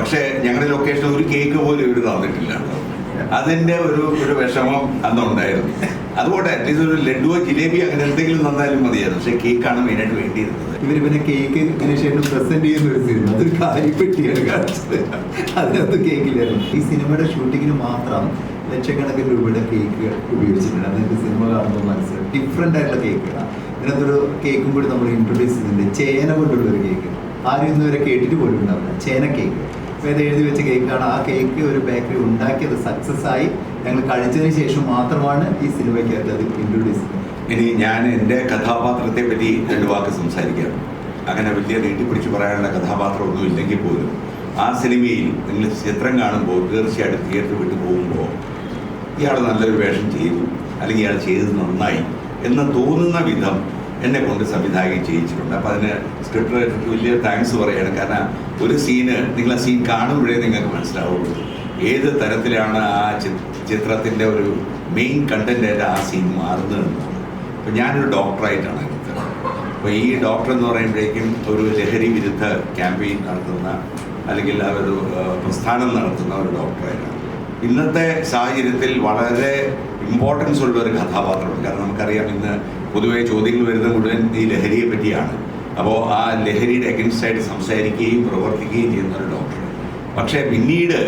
പക്ഷേ ഞങ്ങളുടെ ലൊക്കേഷൻ ഒരു കേക്ക് പോലും ഇവർ തന്നിട്ടില്ല. അതിന്റെ ഒരു ഒരു വിഷമം അന്നുണ്ടായിരുന്നു അതുകൊണ്ട് അറ്റ്ലീസ്റ്റ് ഒരു ലഡുവോ ജിലേബി അങ്ങനെ എന്തെങ്കിലും തന്നാലും മതിയായിരുന്നു. പക്ഷെ കേക്കാണ് മെയിനായിട്ട് വേണ്ടിയിരുന്നത്. ഇവർ പിന്നെ കേക്ക് ഗണേശേട്ടൻ പ്രസന്റ് ചെയ്യുന്ന ഒരു സിനിമ അതൊരു കാര്യപ്പെട്ടിയാണ് അതിനകത്ത് കേക്കില്ലായിരുന്നു ഈ സിനിമയുടെ ഷൂട്ടിങ്ങിന് മാത്രം ലക്ഷക്കണക്കിന് രൂപയുടെ കേക്കുകൾ ഉപയോഗിച്ചിട്ടുണ്ട്. അതെനിക്ക് സിനിമ കാണുമ്പോൾ മനസ്സിലായി ഡിഫറെന്റ് ആയിട്ടുള്ള കേക്കുകളാണ് ഇതിനകത്തൊരു കേക്കും കൂടി നമ്മൾ ഇൻട്രൊഡ്യൂസ് ചെയ്തിട്ടുണ്ട് ചേന കൊണ്ടുള്ള ഒരു കേക്ക് ആരും ഇന്നുവരെ കേട്ടിട്ട് പോലും ഉണ്ടാവില്ല. ചേന കേക്ക് ഇത് എഴുതി വെച്ച കേക്കാണ്. ആ കേക്ക് ഒരു ബേക്കറി ഉണ്ടാക്കിയത് സക്സസ് ആയി. ഞങ്ങൾ കഴിച്ചതിന് ശേഷം മാത്രമാണ് ഈ സിനിമയ്ക്കകത്ത് അത് ഇൻട്രൊഡ്യൂസ് ഇനി ഞാൻ എന്റെ കഥാപാത്രത്തെ പറ്റി രണ്ട് വാക്ക് സംസാരിക്കാം. അങ്ങനെ വലിയ നീട്ടിപ്പിടിച്ച് പറയാനുള്ള കഥാപാത്രം ഒന്നും ഇല്ലെങ്കിൽ പോലും ആ സിനിമയിൽ നിങ്ങൾ ചിത്രം കാണുമ്പോൾ തീർച്ചയായിട്ടും തിയേറ്റർ വിട്ട് പോകുമ്പോൾ ഇയാൾ നല്ലൊരു വേഷം ചെയ്തു. അല്ലെങ്കിൽ ഇയാൾ ചെയ്തത് നന്നായി. എന്ന് തോന്നുന്ന വിധം എന്നെ കൊണ്ട് സംവിധായകൻ ചെയ്യിച്ചിട്ടുണ്ട്. അപ്പോൾ അതിന് സ്ക്രിപ്റ്റ് റൈറ്റർക്ക് വലിയ താങ്ക്സ് പറയുകയാണ് കാരണം ഒരു സീന് നിങ്ങൾ ആ സീൻ കാണുമ്പോഴേ നിങ്ങൾക്ക് മനസ്സിലാവുള്ളൂ. ഏത് തരത്തിലാണ് ആ ചിത്രത്തിന്റെ ഒരു മെയിൻ കണ്ടന്റ് ആയിട്ട് ആ സീൻ മാറുന്നത് അപ്പോൾ ഞാനൊരു ഡോക്ടറായിട്ടാണ് എടുത്തത് അപ്പോൾ ഈ ഡോക്ടർ എന്ന് പറയുമ്പോഴേക്കും ഒരു ലഹരി വിരുദ്ധ ക്യാമ്പയിൻ നടത്തുന്ന അല്ലെങ്കിൽ ആ ഒരു പ്രസ്ഥാനം നടത്തുന്ന ഒരു ഡോക്ടറായിട്ടാണ് ഇന്നത്തെ സാഹചര്യത്തിൽ വളരെ ഇമ്പോർട്ടൻസ് ഉള്ള ഒരു കഥാപാത്രമാണ് കാരണം നമുക്കറിയാം ഇന്ന് പൊതുവെ ചോദ്യങ്ങൾ വരുന്ന മുഴുവൻ ഈ ലഹരിയെ പറ്റിയാണ്. അപ്പോൾ ആ ലഹരിയുടെ അഗൻസ്റ്റായിട്ട് സംസാരിക്കുകയും പ്രവർത്തിക്കുകയും ചെയ്യുന്ന ഒരു ഡോക്ടർ പക്ഷേ പിന്നീട്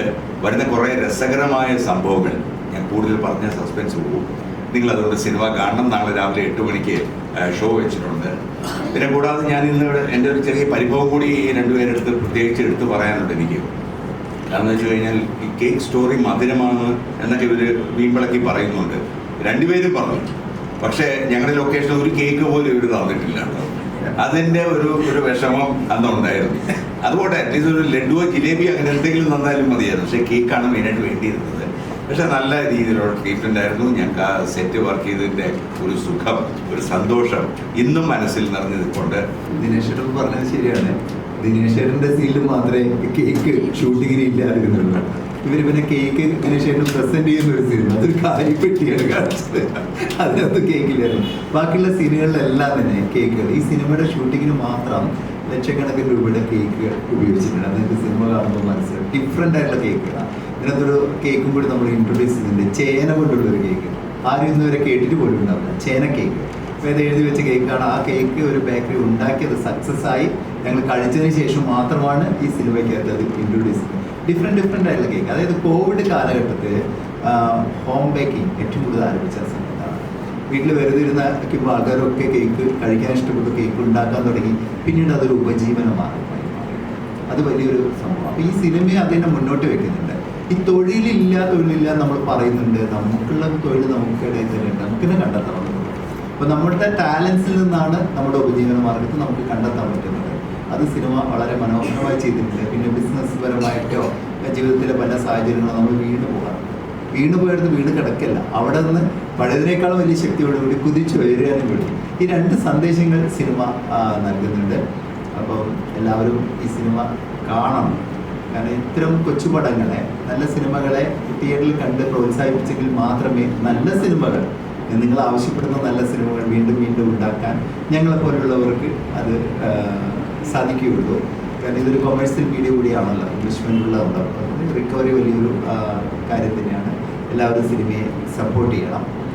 വരുന്ന കുറേ രസകരമായ സംഭവങ്ങൾ ഞാൻ കൂടുതൽ പറഞ്ഞ സസ്പെൻസ് പോകും നിങ്ങൾ അതുകൊണ്ട് സിനിമ കാണണം നാളെ രാവിലെ എട്ട് മണിക്ക് ഷോ വെച്ചിട്ടുണ്ട്. പിന്നെ കൂടാതെ ഞാൻ ഇന്ന് എന്റെ ഒരു ചെറിയ പരിഭവം കൂടി ഈ രണ്ടുപേരെടുത്ത് പ്രത്യേകിച്ച് എടുത്ത് പറയാനുണ്ട് എനിക്ക്. കാരണം വെച്ച് കഴിഞ്ഞാൽ ഈ കേക്ക് സ്റ്റോറി മധുരമാണ് എന്നൊക്കെ ഇവർ വീമ്പിളക്കി പറയുന്നുണ്ട്. രണ്ടുപേരും പറഞ്ഞു. പക്ഷേ ഞങ്ങളുടെ ലൊക്കേഷൻ ഒരു കേക്ക് പോലും ഇവർ തന്നിട്ടില്ല. അതിന്റെ ഒരു ഒരു വിഷമം അന്നുണ്ടായിരുന്നു. അതുകൊണ്ട് അറ്റ്ലീസ്റ്റ് ഒരു ലഡുവോ ജിലേബി അങ്ങനെ എന്തെങ്കിലും തന്നാലും മതിയായിരുന്നു. പക്ഷേ കേക്കാണ് മെയിനായിട്ട് വേണ്ടിയിരുന്നത്. പക്ഷെ നല്ല രീതിയിലുള്ള ട്രീറ്റ്മെന്റ് ആയിരുന്നു. ഞങ്ങൾക്ക് ആ സെറ്റ് വർക്ക് ചെയ്തതിന്റെ ഒരു സുഖം ഒരു സന്തോഷം ഇന്നും മനസ്സിൽ നിറഞ്ഞു ദിനേശേട്ടൻ പറഞ്ഞത് ശരിയാണ്. ദിനേശേട്ടന്റെ സീലിൽ മാത്രമേ കേക്ക് ഷൂട്ടിങ്ങിന് ഇല്ലാതിരുന്നുള്ളൂ ഇവർ പിന്നെ കേക്ക് ദിനേശേട്ടൻ പ്രസന്റ് ചെയ്യുന്ന ഒരു സീൻ അതൊരു കാര്യപ്പെട്ടിയാണ് കാണിച്ചത്. അതിനകത്ത് കേക്കില്ലായിരുന്നു ബാക്കിയുള്ള സീനുകളിലെല്ലാം തന്നെ കേക്കുകൾ ഈ സിനിമയുടെ ഷൂട്ടിങ്ങിന് മാത്രം ലക്ഷക്കണക്കിന് രൂപയുടെ കേക്ക് ഉപയോഗിച്ചിട്ടുണ്ട്. അതിനൊക്കെ സിനിമ കാണുമ്പോൾ മനസ്സിലായി ഡിഫറെന്റ് ആയിട്ടുള്ള കേക്കുകളാണ് ഇതിനകത്തൊരു കേക്കും കൂടി നമ്മൾ ഇൻട്രൊഡ്യൂസ് ചെയ്തിട്ടുണ്ട് ചേന കൊണ്ടുള്ള ഒരു കേക്ക് ആരും ഇന്നുവരെ കേട്ടിട്ട് പോലും ഉണ്ടാവില്ല. ചേന കേക്ക് ഇത് എഴുതി വെച്ച കേക്കാണ്. ആ കേക്ക് ഒരു ബേക്കറി ഉണ്ടാക്കിയത് സക്സസ് ആയി. ഞങ്ങൾ കഴിച്ചതിന് ശേഷം മാത്രമാണ് ഈ സിനിമയ്ക്കകത്ത് അത് ഇൻട്രൊഡ്യൂസ് ഡിഫറെന്റ് ഡിഫറെന്റ് ആയിട്ടുള്ള കേക്ക്. അതായത് കോവിഡ് കാലഘട്ടത്തിൽ ഹോം ബേക്കിംഗ് ഏറ്റവും കൂടുതൽ ആരംഭിച്ച സമയത്താണ്. വീട്ടിൽ വെറുതെ ഇരുന്ന ഇരിക്കുമ്പോൾ ആൾക്കാരൊക്കെ കേക്ക് കഴിക്കാൻ ഇഷ്ടപ്പെട്ട് കേക്ക് ഉണ്ടാക്കാൻ തുടങ്ങി. പിന്നീട് അതൊരു ഉപജീവനമാണ് അത് വലിയൊരു സംഭവം അപ്പോൾ ഈ സിനിമയെ അതിനെ മുന്നോട്ട് വെക്കുന്നുണ്ട്. ഈ തൊഴിലില്ല തൊഴിലില്ല നമ്മൾ പറയുന്നുണ്ട്. നമുക്കുള്ള തൊഴിൽ നമുക്കിടയിൽ നമുക്ക് തന്നെ കണ്ടെത്തണം. അപ്പോൾ നമ്മുടെ ടാലൻസിൽ നിന്നാണ് നമ്മുടെ ഉപജീവന മാർഗത്തിൽ നമുക്ക് കണ്ടെത്താൻ പറ്റുന്നത്. അത് സിനിമ വളരെ മനോഹരമായി ചെയ്തിട്ടുണ്ട്. പിന്നെ ബിസിനസ് പരമായിട്ടോ ജീവിതത്തിലെ പല സാഹചര്യങ്ങളും നമ്മൾ വീണ് പോകാറുണ്ട്. വീണ് പോയടുത്ത് വീണ് കിടക്കില്ല. അവിടെ നിന്ന് പഴയതിനേക്കാളും വലിയ ശക്തിയോടുകൂടി കുതിച്ചു ഉയരാനും വേണ്ടി ഈ രണ്ട് സന്ദേശങ്ങൾ സിനിമ നൽകുന്നുണ്ട്. അപ്പം എല്ലാവരും ഈ സിനിമ കാണണം. കാരണം ഇത്തരം കൊച്ചുപടങ്ങളെ നല്ല സിനിമകളെ തിയേറ്ററിൽ കണ്ട് പ്രോത്സാഹിപ്പിച്ചെങ്കിൽ മാത്രമേ നല്ല സിനിമകൾ നിങ്ങൾ ആവശ്യപ്പെടുന്ന നല്ല സിനിമകൾ വീണ്ടും വീണ്ടും ഉണ്ടാക്കാൻ ഞങ്ങളെ പോലുള്ളവർക്ക് അത് സാധിക്കുകയുള്ളൂ. കാരണം ഇതൊരു കൊമേഴ്സ്യൽ മീഡിയ കൂടിയാണല്ലോ. ഇൻവെസ്റ്റ്മെന്റുള്ള റിക്കവറി വലിയൊരു കാര്യം തന്നെയാണ് എല്ലാവരും സിനിമയെ സപ്പോർട്ട് ചെയ്യണം.